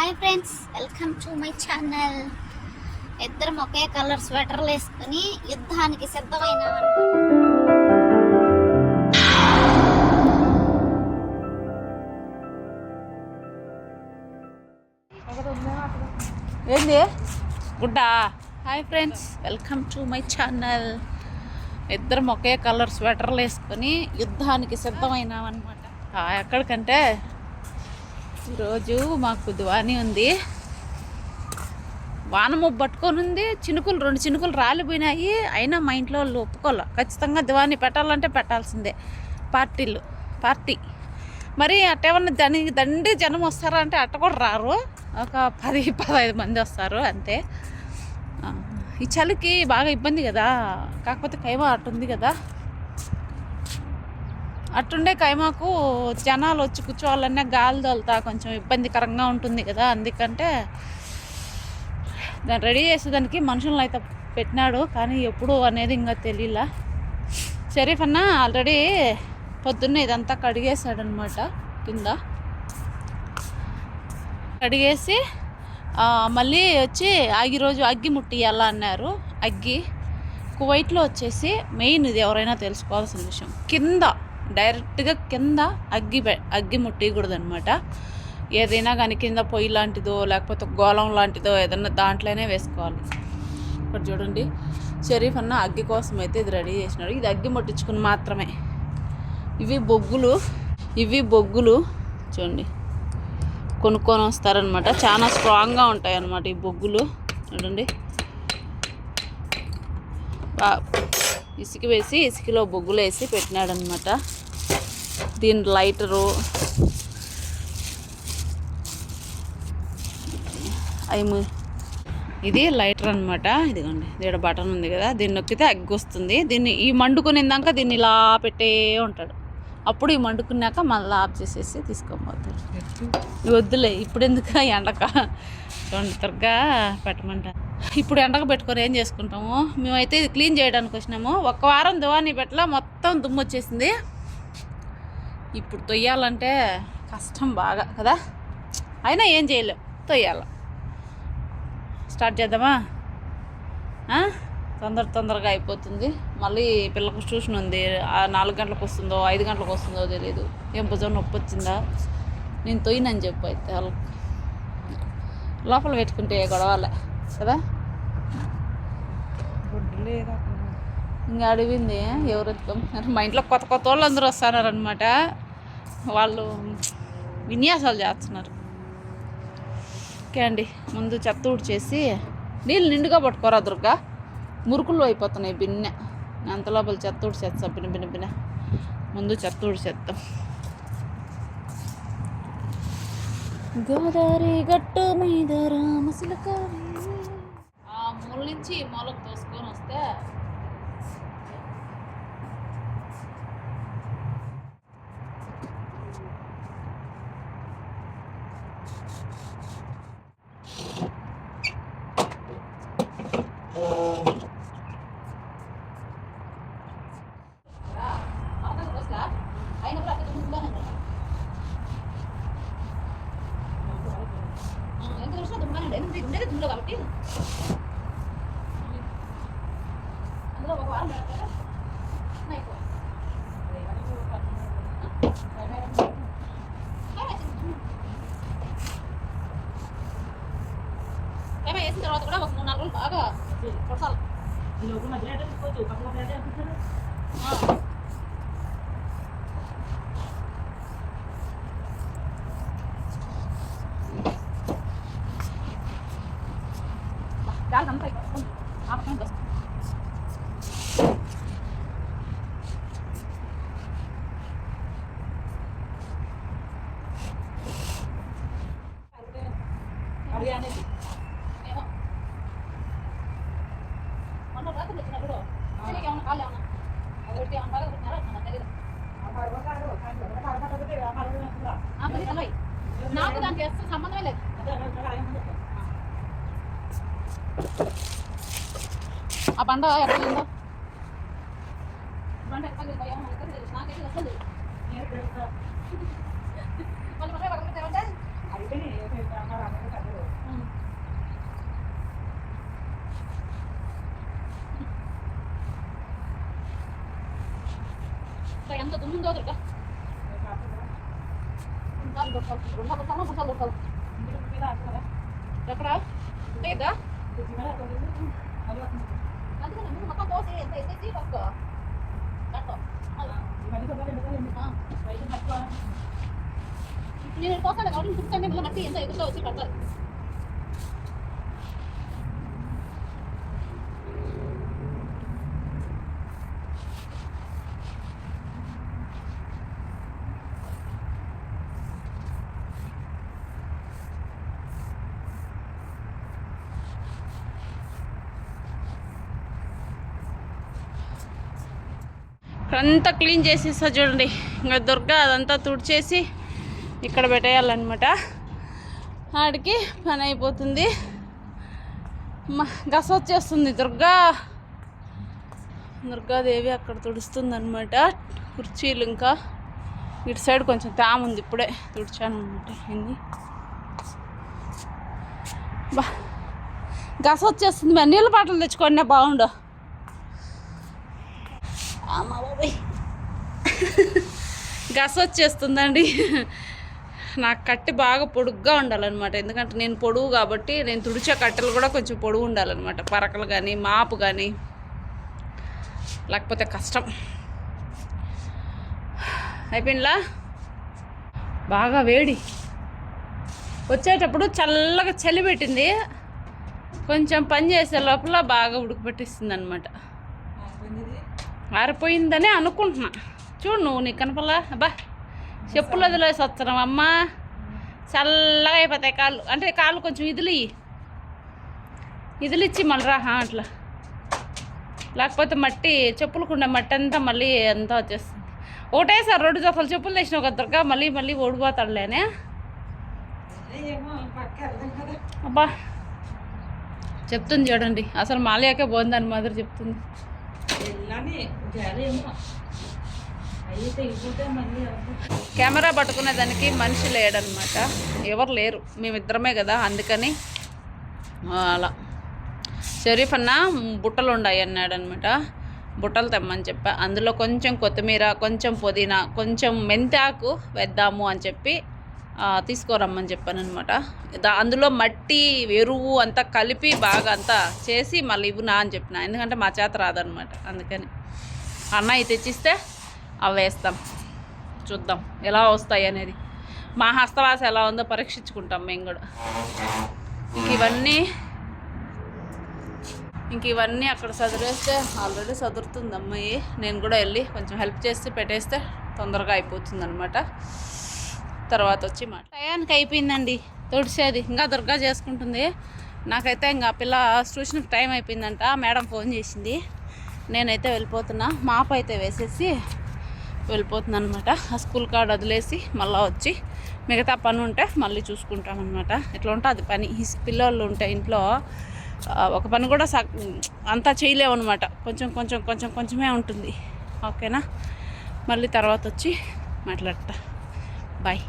Hi friends welcome to my channel. ఇద్దరం ఒకే colour స్వెటర్లు వేసుకుని యుద్ధానికి సిద్ధమైన ఏంది? గుడ్డా? Hi friends welcome to my channel. ఇద్దరం ఒకే కలర్ స్వెటర్లు వేసుకొని యుద్ధానికి సిద్ధమైనామన్నమాట ఆ, ఎక్కడికంటే? ఈరోజు మాకు దివానీ ఉంది. వానము పట్టుకొని ఉంది చినుకులు రెండు చినుకులు రాలిపోయినాయి. అయినా మా ఇంట్లో వాళ్ళు ఒప్పుకోలే. ఖచ్చితంగా దివానీ పెట్టాలంటే పెట్టాల్సిందే. పార్టీలు పార్టీ. మరి అట్టేమన్నా దని దండి జనం వస్తారా అంటే అట్ట కూడా రారు. ఒక పది పదహైదు మంది వస్తారు అంతే. ఈ చలికి బాగా ఇబ్బంది కదా. కాకపోతే కైమా అట్టుంది కదా. అట్టుండే కైమాకు జనాలు వచ్చి కూర్చోవాలన్నా గాలి తోలుతా కొంచెం ఇబ్బందికరంగా ఉంటుంది కదా అందుకంటే దాన్ని రెడీ చేసేదానికి మనుషులను అయితే పెట్టినాడు కానీ ఎప్పుడు అనేది ఇంకా తెలియలా షరీఫ్ అన్న ఆల్రెడీ పొద్దున్న ఇదంతా కడిగేశాడనమాట కింద. కడిగేసి మళ్ళీ వచ్చి ఈరోజు రోజు అగ్గి ముట్టియాలా అన్నారు. అగ్గి కువైట్లో వచ్చేసి మెయిన్ ఇది ఎవరైనా తెలుసుకోవాల్సిన విషయం. కింద డైరెక్ట్గా కింద అగ్గి పె- అగ్గి ముట్టేయకూడదు అనమాట ఏదైనా కానీ కింద పొయ్యి లాంటిదో లేకపోతే గోళం లాంటిదో ఏదన్నా దాంట్లోనే వేసుకోవాలి. ఇక్కడ చూడండి షరీఫ్ అన్న అగ్గి కోసం అయితే ఇది రెడీ చేసినాడు. ఇది అగ్గి ముట్టించుకుని మాత్రమే. ఇవి బొగ్గులు ఇవి బొగ్గులు చూడండి. కొనుక్కొని వస్తారనమాట చాలా స్ట్రాంగ్గా ఉంటాయి అన్నమాట ఈ బొగ్గులు. చూడండి. ఇసుక వేసి ఇసుకలో బొగ్గులు వేసి పెట్టినాడనమాట. దీని లైటరు. అవి ము- ఇది లైటర్ అనమాట. ఇదిగోండి దీడ బటన్ ఉంది కదా దీన్ని నొక్కితే అగ్గి వస్తుంది. దీన్ని ఈ మండుకునేదాక దీన్ని ఇలా పెట్టే ఉంటాడు. అప్పుడు ఈ మండుకున్నాక మళ్ళీ ఆఫ్ చేసేసి తీసుకోబోతాడు ఇవి వద్దులే ఇప్పుడు ఎందుకు ఎండక? చూడండి త్వరగా పెట్టమంట. ఇప్పుడు ఎండకు పెట్టుకొని ఏం చేసుకుంటాము? మేమైతే ఇది క్లీన్ చేయడానికి వచ్చినాము. ఒక వారం దువాని పెట్టలా మొత్తం దుమ్ము వచ్చేసింది ఇప్పుడు తొయ్యాలంటే కష్టం బాగా కదా? అయినా ఏం చేయలేం తొయ్యాల. స్టార్ట్ చేద్దామా? తొందర తొందరగా అయిపోతుంది. మళ్ళీ పిల్లలకు ట్యూషన్ ఉంది. ఆ నాలుగు గంటలకు వస్తుందో ఐదు గంటలకు వస్తుందో తెలియదు ఏం భుజం నొప్పి వచ్చిందా? నేను తొయ్యనని చెప్పు అయితే వాళ్ళకి. లోపల పెట్టుకుంటే గొడవలే కదా? ఇంకా అడిగింది ఎవరు మా ఇంట్లో కొత్త కొత్త వాళ్ళు అందరూ వస్తున్నారనమాట వాళ్ళు విన్యాసాలు చేస్తున్నారు. ఓకే అండి ముందు చెత్త ఊడ్చేసి నీళ్ళు నిండుగా పట్టుకోరా దుర్గా. మురుకులు అయిపోతున్నాయి బిన్నె. అంత లోపల చెత్త ఊడ్చేస్తా బిన్న బిన్న బిన్న. ముందు చెత్త ఊడ్చేస్తాం గోదావరి గట్టు మీద రామసిలక ఆ మూల నుంచి మూలకు తోసుకొని వస్తే అవతల తోసుకా? అయినప్పుడు అక్కడ ముందుగానే ఉంటాడు. ఆ, ఎంత చూసినా దుమ్ముగానే ఉండే. ఎందుకంటే ఉండేది దుమ్ములో కాబట్టి అందులో ఒక వారం పెడతారా? అయిపో. ఏమో వేసిన తర్వాత కూడా ఒక మూడు నాలుగు రోజులు బాగా కొట్టాలి ఆ. గాలి అంతా ఇక్కడ ఆపకుండా వస్తుంది. ఏమో. మొన్న రాత్రి వచ్చినప్పుడు చెయ్యికి ఏమన్నా కాళ్ళు ఏమన్నా అది పెట్టి ఏమన్నా బాగా పెట్టినారా? నాకు తెలీదు. ఆ, దానికి సంబంధమే లేదు ఆ బండ ఎక్కడ బండ ఎక్కడ ఉందో ఏమో మనకు తెలియదు. నాకైతే అసలు తెలియదు. మళ్ళీ మనమే పక్కన పెట్టామంటే అక్క ఎంత దుమ్ముందో దుర్గా ఎక్కడ లేదా అందుకని ముందు మొత్తం పోసి ఎంత ఎత్తేసి పట్టుకో పట్టుకో నేను పోతాను కాబట్టి చూస్తాను మళ్ళీ మట్టి ఎంత ఎదురులో వచ్చి పడతారు అంతా క్లీన్ చేసేస్తా చూడండి. ఇంకా దుర్గా అదంతా తుడిచేసి ఇక్కడ పెట్టేయాలన్నమాట. ఆడికి పని అయిపోతుంది. గస వచ్చేస్తుంది దుర్గా. దుర్గాదేవి అక్కడ తుడుస్తుంది అనమాట కుర్చీలు ఇంకా. ఇటు సైడ్ కొంచెం తేమ ఉంది ఇప్పుడే తుడిచాను అనమాట ఏంది బా గస వచ్చేస్తుంది. మరి నీళ్ళ బాటలు తెచ్చుకోండి బాగుండు. అమ్మ గస వచ్చేస్తుందండి. నాకు కట్టె బాగా పొడుగ్గా ఉండాలన్నమాట. ఎందుకంటే నేను పొడుగు కాబట్టి నేను తుడిచే కట్టెలు కూడా కొంచెం పొడుగు ఉండాలన్నమాట. పరకలు కానీ మాపు కానీ లేకపోతే కష్టం. అయిపోయిందిలా బాగా వేడి. వచ్చేటప్పుడు చల్లగా చలి పెట్టింది. కొంచెం పని చేసే లోపల బాగా ఉడకబెట్టిస్తుంది అనమాట ఆరిపోయిందని అనుకుంటున్నా. చూడు నువ్వు నీ కనపల్లా అబ్బా చెప్పులు వదిలేసి వస్తున్నాం అమ్మ. చల్లగా అయిపోతాయి కాళ్ళు. అంటే కాళ్ళు కొంచెం ఇదిలి. ఇదిలిచ్చి మళ్ళీ రా హా, అట్లా. లేకపోతే మట్టి చెప్పులకుండా మట్టి అంతా మళ్ళీ అంతా వచ్చేస్తుంది. ఒకటేసారి రెండు జతలు చెప్పులు తెచ్చిన ఒక దుర్గా మళ్ళీ మళ్ళీ ఓడిపోతాడులేనే అబ్బా. చెప్తుంది చూడండి. అసలు మాలయాకే బాగుందని మాదిరి చెప్తుంది. కెమెరా పట్టుకునే దానికి మనిషి లేడనమాట ఎవరు లేరు. మేమిద్దరమే కదా. అందుకని అలా. షరీఫ్ అన్న బుట్టలు ఉన్నాయి అన్నాడు అనమాట బుట్టలు తెమ్మని చెప్పా. అందులో కొంచెం కొత్తిమీర కొంచెం పుదీనా కొంచెం మెంతాకు వేద్దాము అని చెప్పి తీసుకురమ్మని తీసుకోరమ్మని చెప్పాను అనమాట అందులో మట్టి ఎరువు అంతా కలిపి బాగా అంతా చేసి మళ్ళీ ఇవ్వునా అని చెప్పిన. ఎందుకంటే మా చేత రాదనమాట అందుకని. అన్నయ్య తెచ్చిస్తే అవి వేస్తాం. చూద్దాం ఎలా వస్తాయి అనేది. మా హస్తవాస ఎలా ఉందో పరీక్షించుకుంటాం మేము కూడా. ఇంక ఇవన్నీ ఇంక ఇవన్నీ అక్కడ చదివేస్తే ఆల్రెడీ చదురుతుంది అమ్మాయి నేను కూడా వెళ్ళి కొంచెం హెల్ప్ చేసి పెట్టేస్తే తొందరగా అయిపోతుంది అనమాట తర్వాత వచ్చి మాట టయానికి అయిపోయిందండి. తుడిసేది. ఇంకా దుర్గా చేసుకుంటుంది. నాకైతే ఇంకా ఆ పిల్ల ట్యూషన్కి టైం అయిపోయిందంట. మేడం ఫోన్ చేసింది. నేనైతే వెళ్ళిపోతున్నా. మాప్ అయితే వేసేసి వెళ్ళిపోతుంది అనమాట ఆ స్కూల్ కార్డ్ వదిలేసి మళ్ళీ వచ్చి మిగతా పని ఉంటే మళ్ళీ చూసుకుంటాం అనమాట ఉంటే అది పని. ఈ పిల్లలు ఉంటే ఇంట్లో ఒక పని కూడా సగ్ అంతా చేయలేము అనమాట కొంచెం కొంచెం కొంచెం కొంచెమే ఉంటుంది. ఓకేనా? మళ్ళీ తర్వాత వచ్చి మాట్లాడతా. బాయ్.